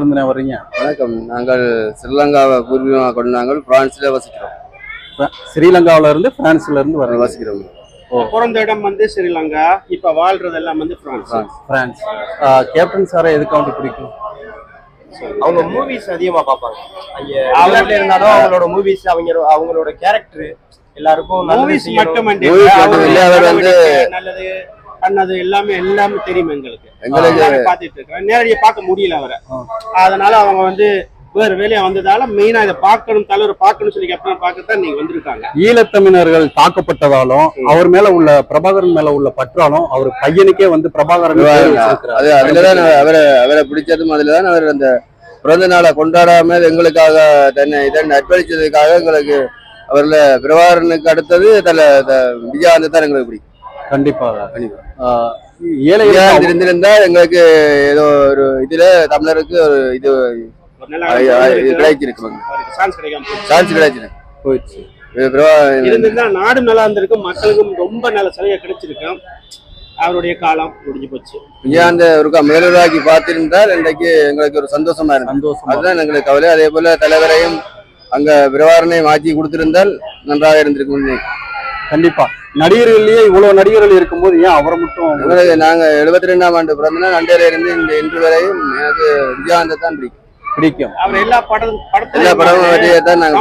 இருந்து வர்றீங்க? வணக்கம். நாங்கள் ஸ்ரீலங்காவை பூர்வீகமாக கொண்டு நாங்கள் பிரான்ஸ்ல வசிக்கிறோம். ஸ்ரீலங்காவுல இருந்து பிரான்ஸ்ல இருந்து வர்றீங்க. வசிக்கிறோம். பிறந்த இடம் வந்து ஸ்ரீலங்கா இப்ப வாழ்றது எல்லாம் வந்து பிரான்ஸ். பிரான்ஸ். கேப்டன் சாரை எதுக்காண்டி பிடிக்கும்? அவங்க மூவிஸ் அதிகமா பார்ப்பாங்க. வெளிநாட்டுல இருந்தாலும் அவங்களோட மூவிஸ் அவங்க அவங்களோட கேரக்டர் எல்லாருக்கும் மூவிஸ். மட்டும் நல்லது. பண்ணது எல்லாமே எல்லாமே தெரியும் எங்களுக்கு. பார்த்துட்டு இருக்கேன் நேரடியா பார்க்க முடியல அவரை. அதனால அவங்க வந்து வேற வேலையா வந்ததால மெயினா இதை பார்க்கணும் தலைவர் பார்க்கணும் சொல்லி கேப்டன் பார்க்கத்தான் நீங்க வந்திருக்காங்க. ஈழத்தமிழர்கள் தாக்கப்பட்டதாலும் அவர் மேல உள்ள பிரபாகரன் மேல உள்ள பற்றாலும் அவர் பையனுக்கே வந்து பிரபாகரன். அது அதுலதான் அவரை அவரை பிடிச்சதும் அதுலதான் அவர் அந்த பிறந்த நாளை கொண்டாடாம எங்களுக்காக தன்னை இதன் அர்ப்பணிச்சதுக்காக எங்களுக்கு அவர்ல பிரபாகரனுக்கு அடுத்தது தல விஜயகாந்த் தான் எங்களுக்கு பிடிக்கும். கண்டிப்பாக. கண்டிப்பா. ஆ, ஏழை விஜயகாந்த் இருந்திருந்தா எங்களுக்கு ஏதோ ஒரு இதுல தமிழருக்கு ஒரு இது ஒரு கிடைச்சிருக்கு. சான்ஸ் கிடைச்சிருக்கு. போயிடுச்சு. பிரபாகரன் இருந்திருந்தா நாடு நல்லா இருந்திருக்கும் மக்களுக்கும் ரொம்ப நல்ல சலுகை கிடைச்சிருக்கும் அவருடைய காலம் முடிஞ்சு போச்சு. விஜயகாந்த் ஒருக்கா முதல்வராக்கி பார்த்திருந்தால் இன்றைக்கு எங்களுக்கு ஒரு சந்தோஷமா இருந்தது. சந்தோஷமா. அதுதான் எங்களுக்கு கவலை. அதே போல தலைவரையும் அங்க பிரபாரணையும் ஆட்சி கொடுத்திருந்தால் நன்றாக இருந்திருக்கும். கண்டிப்பா. நடிகர்கள்லயே இவ்வளவு நடிகர்கள் இருக்கும்போது ஏன் அவரை மட்டும் நாங்க எழுபத்தி ரெண்டாம் ஆண்டு பிறந்தனா நண்டையில இருந்து இந்த இன்று வரையும் எனக்கு விஜயகாந்த் தான் பிடிக்கும் பிடிக்கும். அவர் எல்லா படம் எல்லா படமும் படத்துல வெற்றியை தான் நாங்க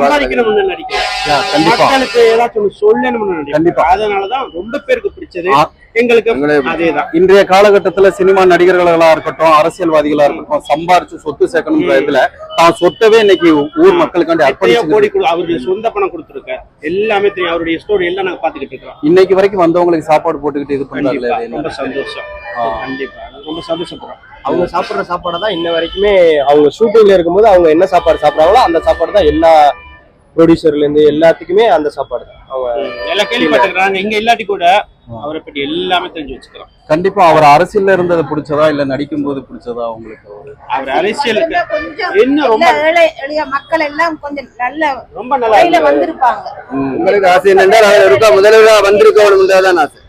கண்டிப்பா. மக்களுக்கு ஏதாச்சும் சொல்லணும்னு கண்டிப்பா. அதனாலதான் ரொம்ப பேருக்கு பிடிச்சது. எங்களுக்கு அதேதான். இன்றைய காலகட்டத்துல சினிமா நடிகர்களா இருக்கட்டும் அரசியல்வாதிகளா இருக்கட்டும் சம்பாரிச்சு சொத்து சேர்க்கணும்ன்ற இதுல தான் சொத்தவே இன்னைக்கு ஊர் மக்களுக்காண்டி எத்தனையோ கோடி அர்ப்பணிச்சு கொடு- அவருடைய சொந்த பணம் கொடுத்துருக்காரு. எல்லாமே தெரியும். அவருடைய ஸ்டோரி எல்லாம் நாங்க பாத்துக்கிட்டு இருக்கோம் இன்னைக்கு வரைக்கும் வந்தவங்களுக்கு சாப்பாடு போட்டுக்கிட்டு இது பண்றாங்க ரொம்ப சந்தோஷம். கண்டிப்பா. ரொம்ப சந்தோஷப்படுறோம். அவங்க சாப்பிடுற சாப்பாடை தான் இன்ன வரைக்குமே அவங்க ஷூட்டிங்ல இருக்கும்போது அவங்க என்ன சாப்பாடு சாப்பிடுறாங்களோ அந்த சாப்பாடு தான் எல்லா ப்ரொடியூசர்ல இருந்து எல்லாத்துக்குமே அந்த சாப்பாடு தான். அவங்க எல்லாம் கேள்விப்பட்டிருக்கிறாங்க. இங்க இல்லாட்டி கூட அவரை பற்றி எல்லாமே தெரிஞ்சு வச்சுக்கிறோம் கண்டிப்பா அவர் அரசியல்ல இருந்தது பிடிச்சதா இல்ல நடிக்கும் போது பிடிச்சதா உங்களுக்கு? அவரு? கொஞ்சம் இன்னும் ரொம்ப எளிய மக்கள் எல்லாம் கொஞ்சம் நல்ல ரொம்ப நல்லா. வந்திருப்பாங்க. உங்களுக்கு ஆசை என்னென்றால் அவர் ஒருக்கா முதல்வராக வந்திருக்கணும் தான் ஆசை.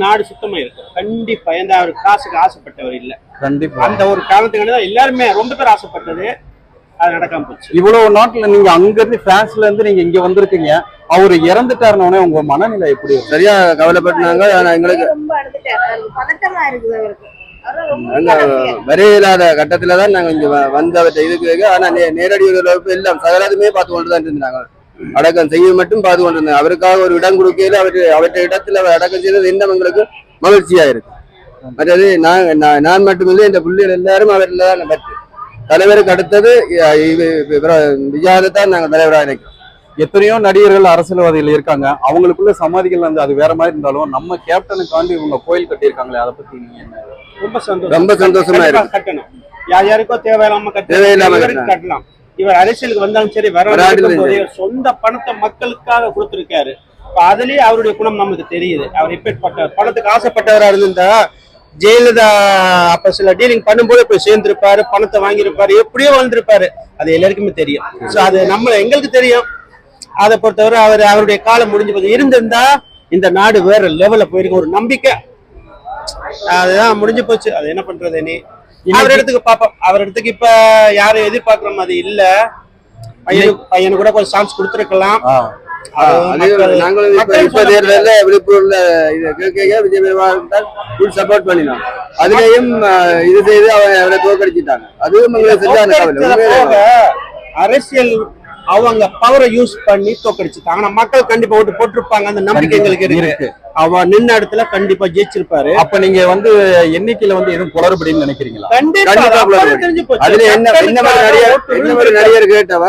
நாடு சுத்தமா இருக்கும் கண்டிப்பா. எந்த அவர் காசுக்கு ஆசைப்பட்டவர் இல்ல. கண்டிப்பா. அந்த ஒரு காரணத்துக்காக தான் எல்லாருமே ரொம்ப பேர் ஆசைப்பட்டது அது நடக்காம போச்சு. இவ்வளவு நாட்டுல நீங்க அங்க இருந்து பிரான்ஸ்ல இருந்து நீங்க இங்க வந்திருக்கீங்க. அவர் இறந்துட்டாருனோடனே உங்க மனநிலை எப்படி? சரியா கவலைப்பட்டாங்க எங்களுக்கு ரொம்ப அழுதுட்டாரு. அவருக்கு பதட்டமா இருக்குது அவருக்கு. அவரு ரொம்ப நாங்க கவலையா- வரே இல்லாத கட்டத்துல தான் நாங்க இங்க வ- வந்து இதுக்கு ஆனா நேரடி உறவு எல்லாம் சகலதுமே பார்த்து கொண்டு தான் இருந்தாங்க அடக்கம் செய்ய மட்டும் பார்த்து கொண்டு இருந்தாங்க அவருக்காக ஒரு இடம் கொடுக்கையில அவர் அவற்றை இடத்துல அவர் அடக்கம் செய்தது இன்னும் எங்களுக்கு மகிழ்ச்சியா இருக்கு. மற்றது நான் நான் மட்டுமில்லை இந்த பிள்ளைகள் எல்லாரும் அவரில் தான் பற்று தலைவருக்கு அடுத்தது விஜயாதை தான் நாங்கள் தலைவராக நினைக்கிறோம். எத்தனையோ நடிகர்கள் அரசியல்வாதிகள் இருக்காங்க. அவங்களுக்குள்ள சமாதிகள் வந்து அது வேற மாதிரி இருந்தாலும் நம்ம கேப்டனுக்காண்டி இவங்க கோயில் கட்டியிருக்காங்களே அதை பத்தி நீங்க என்ன? ரொம்ப சந்தோஷம். ரொம்ப சந்தோஷமா இருக்கு. கட்டணும். யார் யாருக்கோ தேவையில்லாம தேவையில்லாம கட்டணும் இவருக்கு கட்டலாம். இவர் அரசியலுக்கு வந்தாலும் சரி வர சொந்த பணத்தை மக்களுக்காக கொடுத்திருக்காரு. அதுலயே அவருடைய குணம் நமக்கு தெரியுது. அவர் எப்பேற்பட்ட பணத்துக்கு ஆசைப்பட்டவரா இருந்திருந்தா ஜெயலலிதா அப்ப சில டீலிங் பண்ணும்போது போய் சேர்ந்திருப்பாரு பணத்தை வாங்கியிருப்பாரு எப்படியோ வந்திருப்பாரு அது எல்லாருக்குமே தெரியும். சோ அது நம்ம எங்களுக்கு தெரியும். அதை பொறுத்தவரை அவர் அவருடைய காலம் முடிஞ்சு போது இருந்திருந்தா இந்த நாடு வேற லெவல்ல போயிருக்கு ஒரு நம்பிக்கை. அதுதான் முடிஞ்சு போச்சு. அது என்ன பண்றது நீ அவர் இடத்துக்கு பாப்போம். அவர் இடத்துக்கு இப்ப யாரும் எதிர்பார்க்கிற மாதிரி இல்ல. பையனுக்கு பையனுக்கு கூட கொஞ்சம் சான்ஸ் கொடுத்துருக்கலாம். நாங்களும் இப்ப இப்ப தேர்தல்ல விழுப்புரம்ல இது கேட்க விஜய் பெருமாள் ஃபுல் சப்போர்ட் பண்ணினோம். அதுலயும் இது செய்து அவன் அவரை தோற்கடிச்சிட்டாங்க. அதுவும் எங்களுக்கு அரசியல் அவங்க பவரை யூஸ் பண்ணி தோக்கடிச்சுட்டாங்க. ஆனா மக்கள் கண்டிப்பா ஓட்டு போட்டிருப்பாங்க. அந்த நம்பிக்கை எங்களுக்கு இருக்கு. இருக்கு. அவ நின்ன இடத்துல கண்டிப்பா ஜெயிச்சிருப்பாரு. அப்ப நீங்க வந்து எண்ணிக்கையில வந்து எதுவும் குளறுபடின்னு நினைக்கிறீங்களா? கண்டிப்பா. தெரிஞ்சு போச்சு. அதுல என்ன என்ன மாதிரி நடிகர் ஓட்டு என்ன மாதிரி நடிகர் கேட்டவ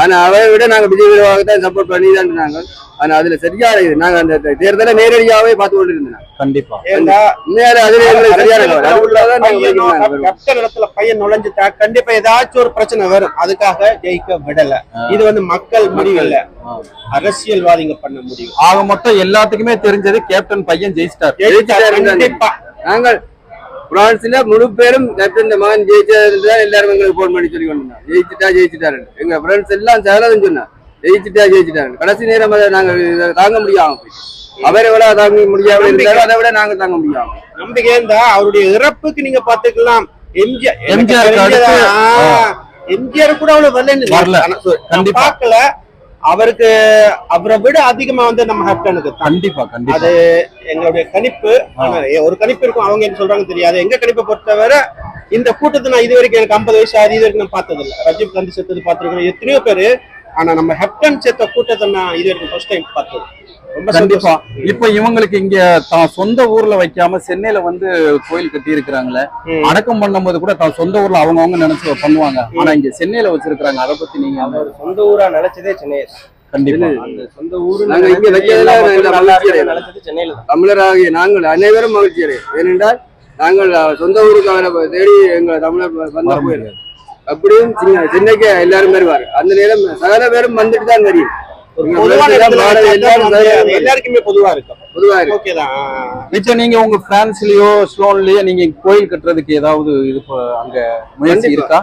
ஆனா அவரை விட நாங்க விஜய் பெருமாளுக்கு தான் சப்போர்ட் பண்ணி தான் இருந்தாங்க ஆனா அதுல சரியான இது. நாங்க அந்த தேர்தலை நேரடியாவே பார்த்து கொண்டு இருந்தோம் கண்டிப்பா. ஏண்டா உண்மையாலே அதுல எங்களுக்கு சரியான அது இடத்துல பையன் நுழைஞ்சுட்டா கண்டிப்பா ஏதாச்சும் ஒரு பிரச்சனை வரும். அதுக்காக ஜெயிக்க விடல. இது வந்து மக்கள் முடிவு இல்ல. அரசியல்வாதிங்க பண்ண முடிவு. ஆக மொத்தம் எல்லாத்துக்குமே தெரிஞ்சது கேப்டன் பையன் ஜெயிச்சிட்டார். கண்டிப்பா. நாங்கள் பிரான்ஸ்ல முழு பேரும் கேப்டன் மகன் ஜெயிச்சது தான் எல்லாரும் எங்களுக்கு போன் பண்ணி சொல்லி கொண்டு ஜெயிச்சிட்டா ஜெயிச்சிட்டாரு எங்க ஃப்ரெண்ட்ஸ் எல்லாம் சேலதும் சொன்னா ஜெயிச்சிட்டா ஜெயிச்சிட்டாரு கடைசி நேரம் அதை நாங்க தாங்க முடியாம. அவரை விட தாங்க முடியாம இருந்தாலும் அதை விட நாங்க தாங்க முடியாம. நம்பிக்கை இருந்தா அவருடைய இறப்புக்கு நீங்க பாத்துக்கலாம் எம்ஜிஆர் எம்ஜிஆர் கூட அவ்வளவு வரலன்னு வரல. ஆனா, அவருக்கு அவரை விட அதிகமா வந்து நம்ம ஹேப்டனுக்கு கண்டிப்பா கண்டிப்பா. அது எங்களுடைய கணிப்பு. ஒரு கணிப்பு இருக்கும் அவங்க என்ன சொல்றாங்க தெரியாது. எங்க கணிப்பை பொறுத்தவரை இந்த கூட்டத்தை நான் இது வரைக்கும் எனக்கு ஐம்பது வயசு ஆறு இது வரைக்கும் நான் பார்த்தது இல்ல ரஜீவ் காந்தி செத்தது பார்த்திருக்கேன் எத்தனையோ பேரு. ஆனா நம்ம ஹெப்டன் செத்த கூட்டத்தை நான் இது வரைக்கும் ஃபர்ஸ்ட் டைம் பார்த்தது. கண்டிப்பா. இப்ப இவங்களுக்கு இங்க தான் சொந்த ஊர்ல வைக்காம சென்னையில வந்து கோயில் கட்டி இருக்கிறாங்களே. அடக்கம் பண்ணும்போது கூட தான் சொந்த ஊர்ல அவங்க அவங்க நினைச்சு பண்ணுவாங்க. ஆனா இங்க சென்னையில வச்சிருக்காங்க அதை பத்தி நீங்க சொந்த ஊரா நினைச்சதே சென்னை கண்டிப்பா. சொந்த ஊரு நாங்க இங்க வைக்கிறதுல சென்னையில தமிழராகிய நாங்கள் அனைவரும் மகிழ்ச்சி அடையும் ஏனென்றால் நாங்கள் சொந்த ஊருக்கு அவரை தேடி எங்கள் தமிழர் வந்த வர போயிரு முடியாது. அப்படியும் சின்ன- சென்னைக்கு எல்லாரும் வருவார். அந்த நேரம் சகல பேரும் வந்துட்டு தான் தெரியும். எல்லாருக்குமே பொதுவா இருக்கும். இப்ப நீங்க உங்க பிரான்ஸ்லயோ ஸ்லோன்லயோ நீங்க கோயில் கட்டுறதுக்கு ஏதாவது இது அங்க முயற்சி கண்டிப்பா. இருக்கா?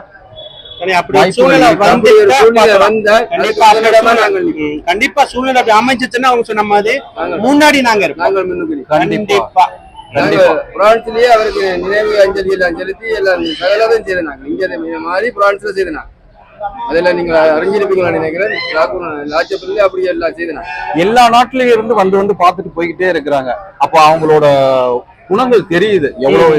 கண்டிப்பா சூழ்நிலை அப்படி அமைஞ்சிச்சுன்னா அவங்க சொன்ன மாதிரி முன்னாடி நாங்க. கண்டிப்பா. பிரான்ஸ்லயே அவருக்கு நினைவு அஞ்சலி எல்லாம் செலுத்தி எல்லாம். சகலதும் செய்த நாங்கள் இங்க மாதிரி பிரான்ஸ்ல செய்த நாங்கள் அதெல்லாம் நீங்க அறிஞ்சிருப்பீங்களா நினைக்கிறேன். லாச்சப்பள்ளி அப்படி எல்லாம் செய்த நாங்கள் எல்லா நாட்டிலயும் இருந்து வந்து வந்து பார்த்துட்டு போய்கிட்டே இருக்கிறாங்க. அப்ப அவங்களோட குணங்கள் தெரியுது. எவ்வளவு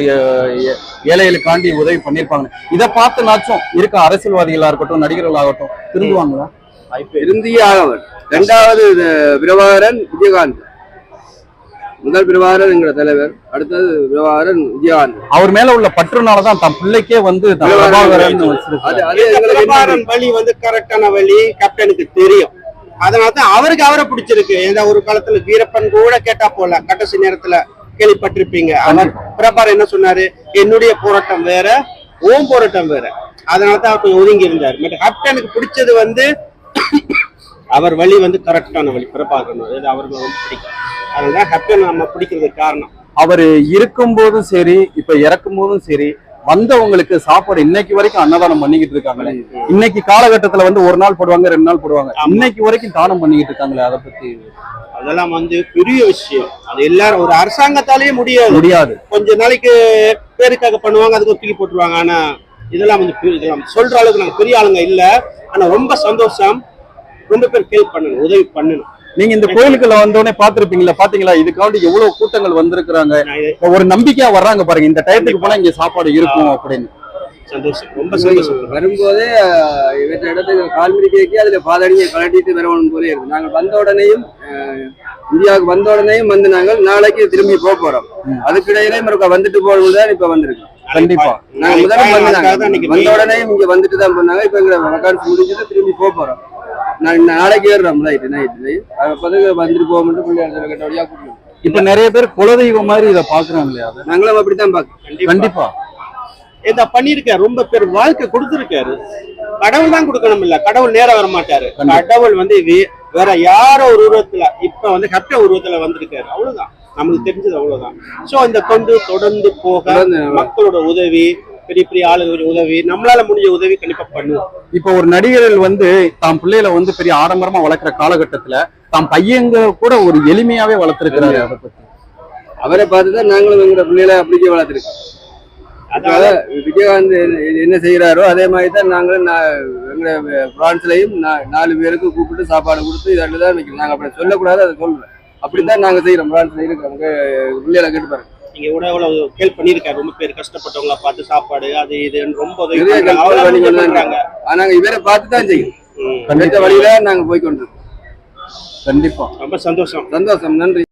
ஏழைகளுக்காண்டி உதவி பண்ணிருப்பாங்க இதை பார்த்து நாச்சும் இருக்க அரசியல்வாதிகளா இருக்கட்டும் நடிகர்களாகட்டும் திருந்துவாங்களா? இருந்தியே ஆகவர் இரண்டாவது இது பிரபாகரன் விஜயகாந்த். முதல் பிரபாகரன் எங்களோட தலைவர் அடுத்தது பிரபாகரன் விஜயகாந்த். அவர் மேல உள்ள பற்றுனாலதான் தன் பிள்ளைக்கே வந்து பிரபாகரன் வழி வந்து கரெக்டான வழி கேப்டனுக்கு தெரியும். அதனால தான் அவருக்கு அவரை பிடிச்சிருக்கு. ஏதா ஒரு காலத்துல வீரப்பன் கூட கேட்டா போல கடைசி நேரத்துல கேள்விப்பட்டிருப்பீங்க. அவர் பிரபாகர் என்ன சொன்னாரு? என்னுடைய போராட்டம் வேற ஓம் போராட்டம் வேற. அதனால தான் அவர் கொஞ்சம் ஒதுங்கி இருந்தார். பட் கேப்டனுக்கு பிடிச்சது வந்து அவர் வழி வந்து கரெக்டான வழி பிரபாகரன். அவருக்கு ரொம்ப பிடிக்கும். அதனால கேப்டன் நம்ம பிடிக்கிறதுக்கு காரணம். அவர் இருக்கும் போதும் சரி இப்ப இறக்கும் போதும் சரி வந்தவங்களுக்கு சாப்பாடு இன்னைக்கு வரைக்கும் அன்னதானம் பண்ணிக்கிட்டு இருக்காங்களே. இன்னைக்கு காலகட்டத்துல வந்து ஒரு நாள் போடுவாங்க ரெண்டு நாள் போடுவாங்க. இன்னைக்கு வரைக்கும் தானம் பண்ணிக்கிட்டு இருக்காங்களே அதை பத்தி. அதெல்லாம் வந்து பெரிய விஷயம். அது எல்லாரும் ஒரு அரசாங்கத்தாலேயே முடியாது. முடியாது. கொஞ்ச நாளைக்கு பேருக்காக பண்ணுவாங்க அதுக்கு தூக்கி போட்டுருவாங்க. ஆனா இதெல்லாம் வந்து இதெல்லாம் சொல்ற அளவுக்கு நாங்க பெரிய ஆளுங்க இல்ல. ஆனா ரொம்ப சந்தோஷம். ரொம்ப பேர் ஹெல்ப் பண்ணணும் உதவி பண்ணணும். நீங்க இந்த கோயிலுக்குள்ள வந்தோடனே பாத்திருப்பீங்களா பாத்தீங்களா? இதுக்காண்டி எவ்வளவு கூட்டங்கள் வந்திருக்கிறாங்க. ஒரு நம்பிக்கையா வர்றாங்க பாருங்க இந்த டயத்துக்கு போனா இங்க சாப்பாடு இருக்கும் அப்படின்னு. சந்தோஷம். ரொம்ப சந்தோஷம். வரும்போதே இவற்றை இடத்துக்கு கால்மிரி கேக்கி அதுல பாதடியை கலட்டிட்டு வரணும் போலே இருக்கு. நாங்கள் வந்த உடனேயும் இந்தியாவுக்கு வந்த உடனேயும் வந்து நாங்கள் நாளைக்கு திரும்பி போக போறோம். அதுக்கு இடையிலே மறுக்கா வந்துட்டு போறது தான் இப்ப வந்திருக்கு கண்டிப்பா. நாங்க முதல்ல வந்தாங்க வந்த. உடனே இங்க வந்துட்டு தான் பண்ணாங்க இப்ப எங்க முடிஞ்சது திரும்பி போக போறோம். நான் நாளைக்கு ஏறுறோம் நைட்டு நைட்டு அப்போது வந்துட்டு போக மட்டும் பிள்ளையார் கட்ட வழியா கூப்பிடுவோம் இப்ப நிறைய பேர் குலதெய்வம் மாதிரி இதை பாக்குறாங்களே அதை? நாங்களும் அப்படித்தான் பார்க்கோம் கண்டிப்பா. இத பண்ணிருக்காரு ரொம்ப பேர் வாழ்க்கை கொடுத்திருக்காரு. கடவுள் தான் கொடுக்கணும் இல்ல கடவுள் நேரா வர மாட்டாரு கடவுள் வந்து வேற யாரோ ஒரு உருவத்துல இப்ப வந்து கட்ட உருவத்துல வந்திருக்காரு. அவ்வளவுதான். நம்மளுக்கு தெரிஞ்சது அவ்வளவுதான். சோ இந்த தொண்டு தொடர்ந்து போக மக்களோட உதவி பெரிய பெரிய ஆளுங்க உதவி நம்மளால முடிஞ்ச உதவி கண்டிப்பா பண்ணுவோம். இப்ப ஒரு நடிகர்கள் வந்து தாம் பிள்ளைகளை வந்து பெரிய ஆடம்பரமா வளர்க்குற காலகட்டத்துல தாம் பையங்க கூட ஒரு எளிமையாவே வளர்த்திருக்கிறாரு. அதை பத்தி. அவரை பார்த்து தான் நாங்களும் எங்களோட பிள்ளைகளை அப்படியே வளர்த்துருக்கோம். அதனால விஜயகாந்த் என்ன- என்ன செய்யறாரோ அதே மாதிரி தான் நாங்களும் நா- எங்க பிரான்ஸ்லயும் நா- நாலு பேருக்கு கூப்பிட்டு சாப்பாடு கொடுத்து இதில் தான் வைக்கிறோம். நாங்க அப்படி சொல்லக்கூடாது அதை சொல்றேன் அப்படித்தான் நாங்க செய்யறோம் பிரான்ஸ்ல இருக்கிறோம் பிள்ளைகளை கேட்டு பாருங்க. நீங்க கூட எவ்வளவு ஹெல்ப் பண்ணிருக்காரு ரொம்ப பேர் கஷ்டப்பட்டவங்கள பார்த்து சாப்பாடு அது இதுன்னு ரொம்ப உதவி நிறைய பண்றாங்க. help அவ்வளவு பண்ணிட்டு தான் பண்றாங்க. ஆனா நாங்க இவரை பார்த்து தான் செய்யும். கண்டிப்பா. வழியில நாங்க போய் கொண்டிருக்கோம் கண்டிப்பா. ரொம்ப சந்தோஷம். சந்தோஷம். நன்றி.